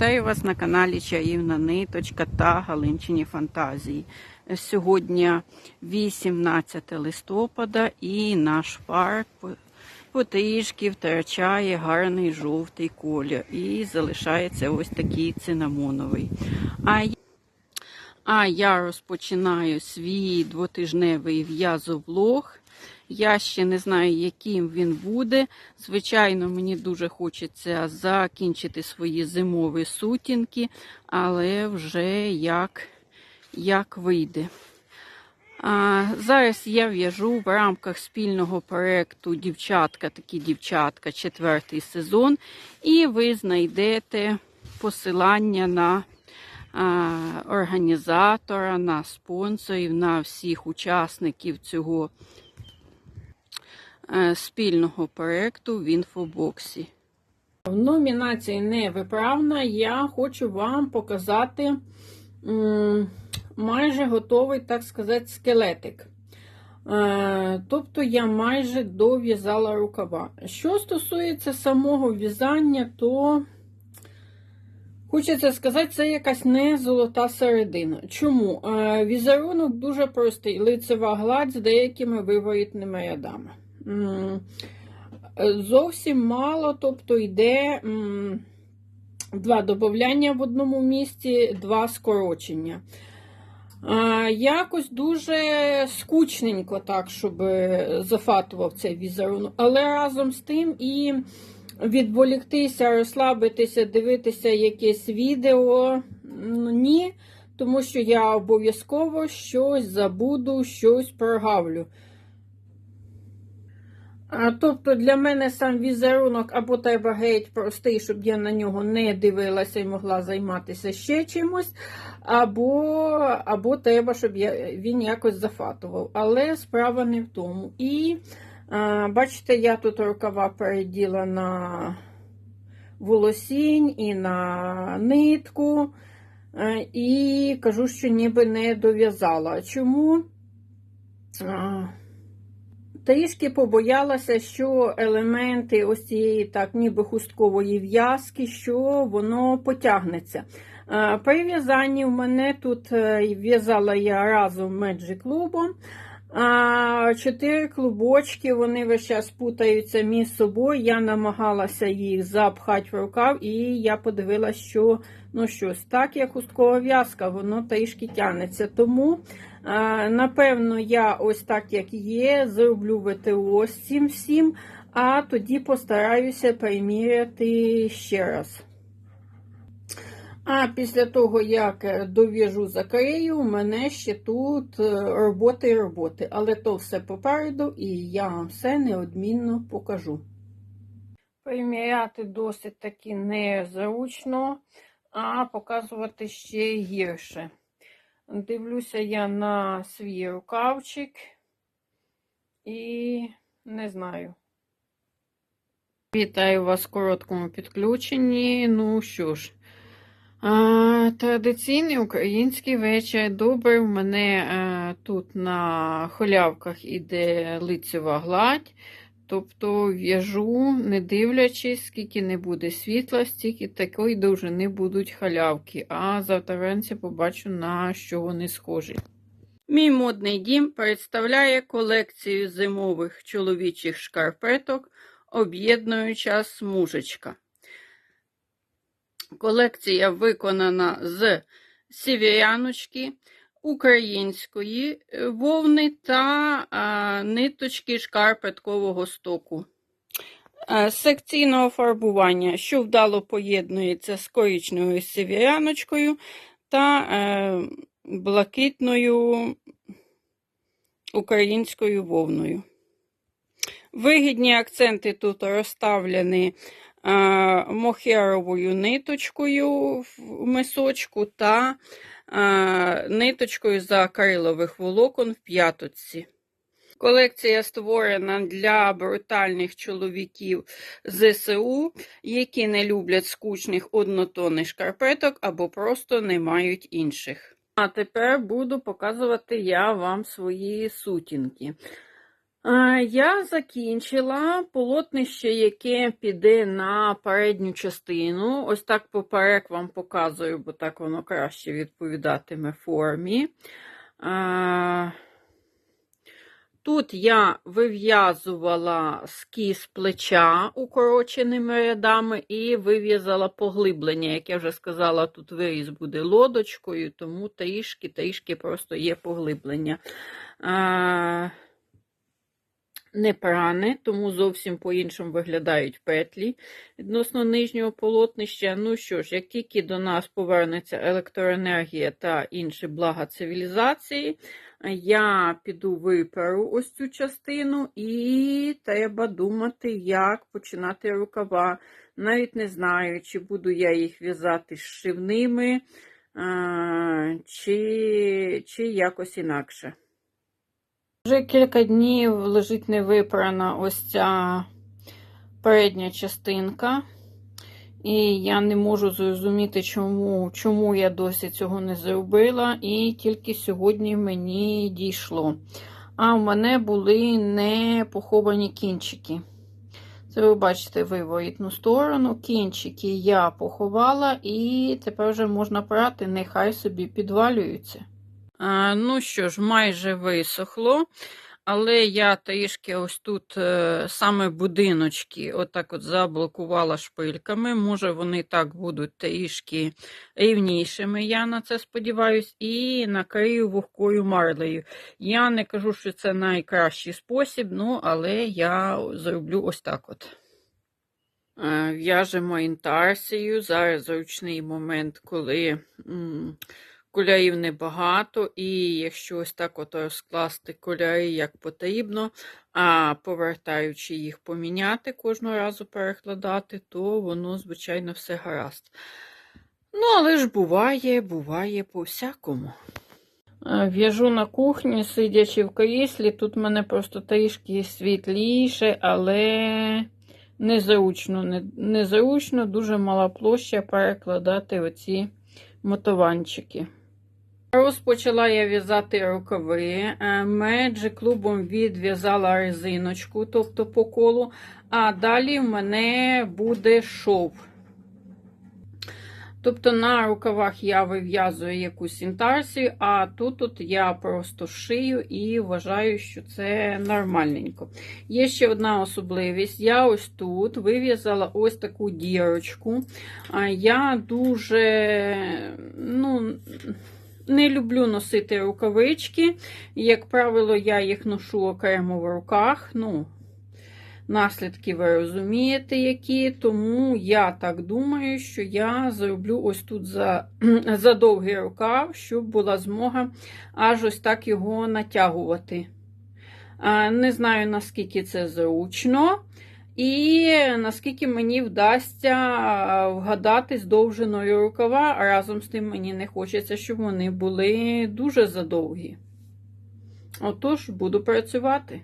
Вітаю вас на каналі Чаївна Ниточка та Галинчині Фантазії. Сьогодні 18 листопада і наш парк по- потрішки втрачає гарний жовтий колір і залишається ось такий цинамоновий. А а я розпочинаю свій двотижневий в'язовлог. Я ще не знаю, яким він буде. Звичайно, мені дуже хочеться закінчити свої зимові сутінки, але вже як, як вийде. А, зараз я в'яжу в рамках спільного проєкту Дівчатка, такі дівчатка, четвертий сезон, і ви знайдете посилання на організатора, на спонсорів, на всіх учасників цього е, спільного проєкту в інфобоксі. В номінації Невиправна я хочу вам показати майже готовий, так сказати, скелетик. Е, Тобто я майже дов'язала рукава. Що стосується самого в'язання, то хочеться сказати, це якась не золота середина. Чому? Е, Візерунок дуже простий, лицева гладь з деякими виворітними рядами. Зовсім мало, тобто йде два додавання в одному місці, два скорочення. Якось дуже скучненько, так, щоб зафатував цей візерунок. Але разом з тим і відволіктися, розслабитися, дивитися якесь відео. Ну, ні, тому що я обов'язково щось забуду, щось прогавлю. А, Тобто для мене сам візерунок або треба геть простий, щоб я на нього не дивилася і могла займатися ще чимось, або, або треба, щоб я, він якось зафатував. Але справа не в тому. І бачите, я тут рукава переділа на волосінь і на нитку. Е, І кажу, що ніби не дов'язала. Чому? Трішки побоялася, що елементи ось цієї так, ніби хусткової в'язки, що воно потягнеться. Е, При в'язанні в мене тут е, в'язала я разом Magic клубом. А чотири клубочки, вони весь час путаються між собою. Я намагалася їх запхати в рукав, і я подивилася, що ну щось, так як хусткова в'язка, воно трішки тягнеться. Тому а, Напевно, я ось так, як є, зроблю ВТО з цим всім, а тоді постараюся приміряти ще раз. А після того, як е, дов'яжу закрию, у мене ще тут е, роботи і роботи. Але то все попереду, і я вам все неодмінно покажу. Приміряти досить таки незручно, а показувати ще гірше. Дивлюся я на свій рукавчик і не знаю. Вітаю вас в короткому підключенні. Ну що ж, а, традиційний український вечір. Добре, в мене а, тут на холявках іде лицева гладь. Тобто в'яжу, не дивлячись, скільки не буде світла, стільки такої довжини будуть халявки. А завтра вранці побачу, на що вони схожі. Мій модний дім представляє колекцію зимових чоловічих шкарпеток, об'єднуюча смужечка. Колекція виконана з сівіряночки, української е, вовни та а, ниточки шкарпеткового стоку. Е, Секційного фарбування, що вдало поєднується з коричневою сівіряночкою та е, блакитною українською вовною. Вигідні акценти тут розставлені мохеровою ниточкою в мисочку та е, ниточкою з акрилових волокон в п'яточці. Колекція створена для брутальних чоловіків ЗСУ, які не люблять скучних однотонних шкарпеток або просто не мають інших. А тепер буду показувати я вам свої сутінки. Я закінчила полотнище, яке піде на передню частину. Ось так поперек вам показую, бо так воно краще відповідатиме формі. Тут я вив'язувала скіз плеча укороченими рядами і вив'язала поглиблення. Як я вже сказала, тут виріз буде лодочкою, тому трішки, трішки просто є поглиблення. Не пране, тому зовсім по-іншому виглядають петлі відносно нижнього полотнища. Ну що ж, як тільки до нас повернеться електроенергія та інші блага цивілізації, я піду виперу ось цю частину, і треба думати, як починати рукава. Навіть не знаю, чи буду я їх в'язати зшивними, а, чи, чи якось інакше. Вже кілька днів лежить невипрана ось ця передня частинка. І я не можу зрозуміти, чому, чому я досі цього не зробила, і тільки сьогодні мені дійшло. А в мене були не поховані кінчики. Це ви бачите виворітну сторону. Кінчики я поховала, і тепер вже можна прати, нехай собі підвалюються. Ну що ж, майже висохло. Але я трішки ось тут е, саме будиночки отак от заблокувала шпильками. Може, вони так будуть трішки рівнішими, я на це сподіваюся, і накрию вогкою марлею. Я не кажу, що це найкращий спосіб, ну, але я зроблю ось так от. Е, В'яжемо інтарсію. Зараз зручний момент, коли. Кольорів небагато, і якщо ось так от розкласти кольори як потрібно, а повертаючи їх поміняти кожного разу перекладати, то воно, звичайно, все гаразд. Ну, але ж буває, буває по-всякому. Е, В'яжу на кухні, сидячи в кріслі, тут в мене просто трішки світліше, але незручно, незручно, дуже мала площа перекладати оці мотованчики. Розпочала я в'язати рукави. Меджі клубом відв'язала резиночку, тобто по колу, а далі в мене буде шов. Тобто на рукавах я вив'язую якусь інтарсію, а тут от я просто шию і вважаю, що це нормальненько. Є ще одна особливість. Я ось тут вив'язала ось таку дірочку. Я дуже, ну, не люблю носити рукавички. Як правило, я їх ношу окремо в руках. Ну, наслідки ви розумієте, які. Тому я так думаю, що я зроблю ось тут за, за довгий рукав, щоб була змога аж ось так його натягувати. Не знаю, наскільки це зручно. І наскільки мені вдасться вгадати з довжиною рукава, а разом з тим мені не хочеться, щоб вони були дуже задовгі. Отож, буду працювати.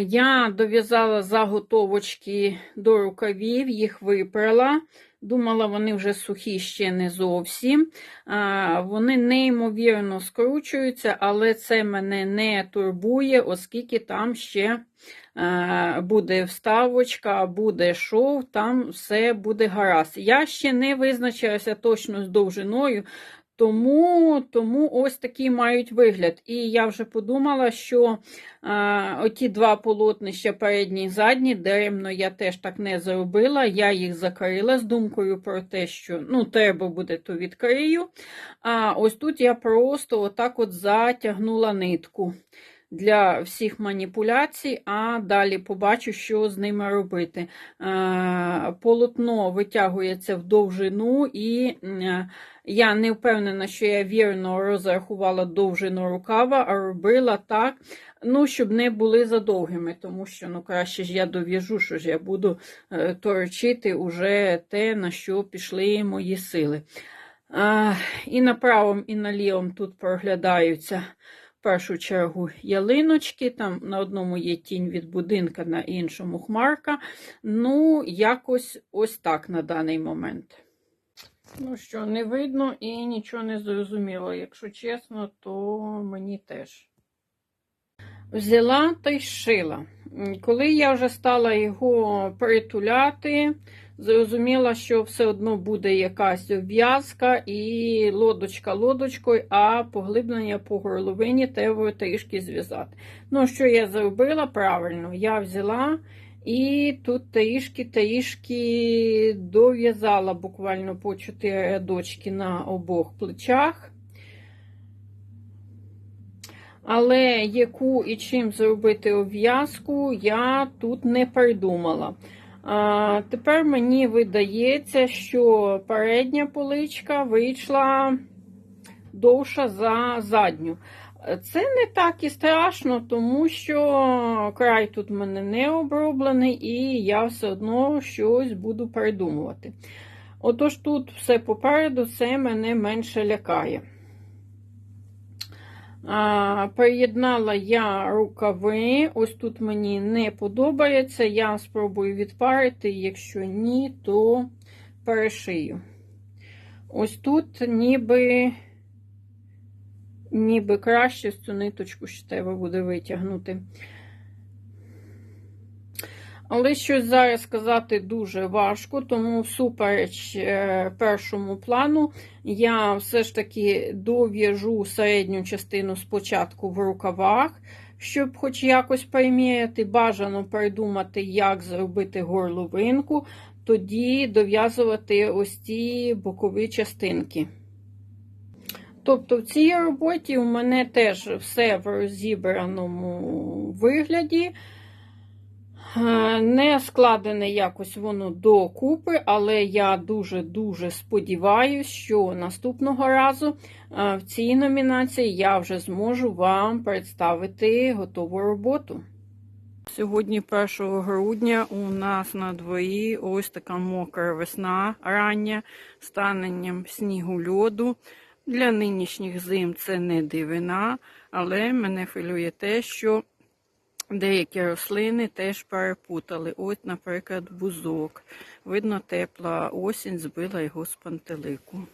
Я дов'язала заготовочки до рукавів, їх випрала. Думала, вони вже сухі ще не зовсім. Вони неймовірно скручуються, але це мене не турбує, оскільки там ще буде вставочка, буде шов, там все буде гаразд. Я ще не визначилася точно з довжиною. Тому тому ось такий мають вигляд. І я вже подумала, що а, оті два полотнища передні і задні, даремно я теж так не зробила. Я їх закрила з думкою про те, що ну, треба буде, то відкрию. А ось тут я просто отак от затягнула нитку для всіх маніпуляцій, а далі побачу, що з ними робити. Е, Полотно витягується в довжину, і е, я не впевнена, що я вірно розрахувала довжину рукава, а робила так, ну, щоб не були задовгими, тому що ну, краще ж я дов'яжу, що ж я буду е, торочити уже те, на що пішли мої сили. Е, І на правому, і на лівому тут проглядаються в першу чергу ялиночки, там на одному є тінь від будинка, на іншому хмарка. Ну, якось ось так на даний момент. Ну що, не видно і нічого не зрозуміло. Якщо чесно, то мені теж. Взяла та й шила. Коли я вже стала його притуляти, зрозуміла, що все одно буде якась обв'язка і лодочка лодочкою, а поглиблення по горловині треба трішки зв'язати. Ну, що я зробила правильно? Я взяла і тут трішки трішки дов'язала буквально по 4 рядочки на обох плечах. Але яку і чим зробити обв'язку, я тут не придумала. А, тепер мені видається, що передня поличка вийшла довша за задню. Це не так і страшно, тому що край тут в мене не оброблений, і я все одно щось буду придумувати. Отож, тут все попереду, це мене менше лякає. Приєднала я рукави. Ось тут мені не подобається. Я спробую відпарити, якщо ні, то перешию. Ось тут ніби, ніби краще цю ниточку ще треба буде витягнути. Але щось зараз сказати дуже важко, тому всупереч е, першому плану я все ж таки дов'яжу середню частину спочатку в рукавах, щоб хоч якось приміряти, бажано придумати, як зробити горловинку, тоді дов'язувати ось ці бокові частинки. Тобто в цій роботі у мене теж все в розібраному вигляді. Е, Не складене якось воно докупи, але я дуже-дуже сподіваюся, що наступного разу е, в цій номінації я вже зможу вам представити готову роботу. Сьогодні, 1 грудня, у нас на дворі ось така мокра весна рання з таненням снігу льоду. Для нинішніх зим це не дивина, але мене хвилює те, що деякі рослини теж перепутали. Ось, наприклад, бузок. Видно, тепла осінь збила його з пантелику.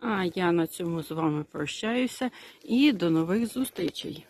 А я на цьому з вами прощаюся і до нових зустрічей.